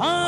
Ah.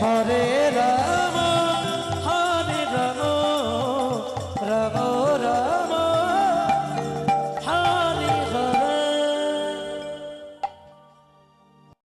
Hare Rama